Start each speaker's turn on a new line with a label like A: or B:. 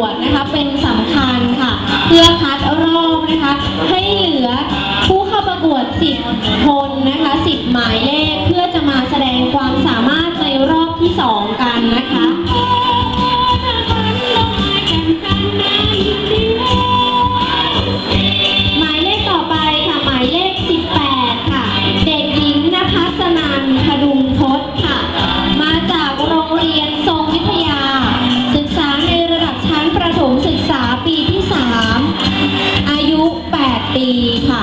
A: วดนะคะเป็นสำคัญค่ะ เพื่อคัดรอบนะคะ ให้เหลือผู้เข้าประกวด 10 คนนะคะ 10 หมายเลขีค่ะ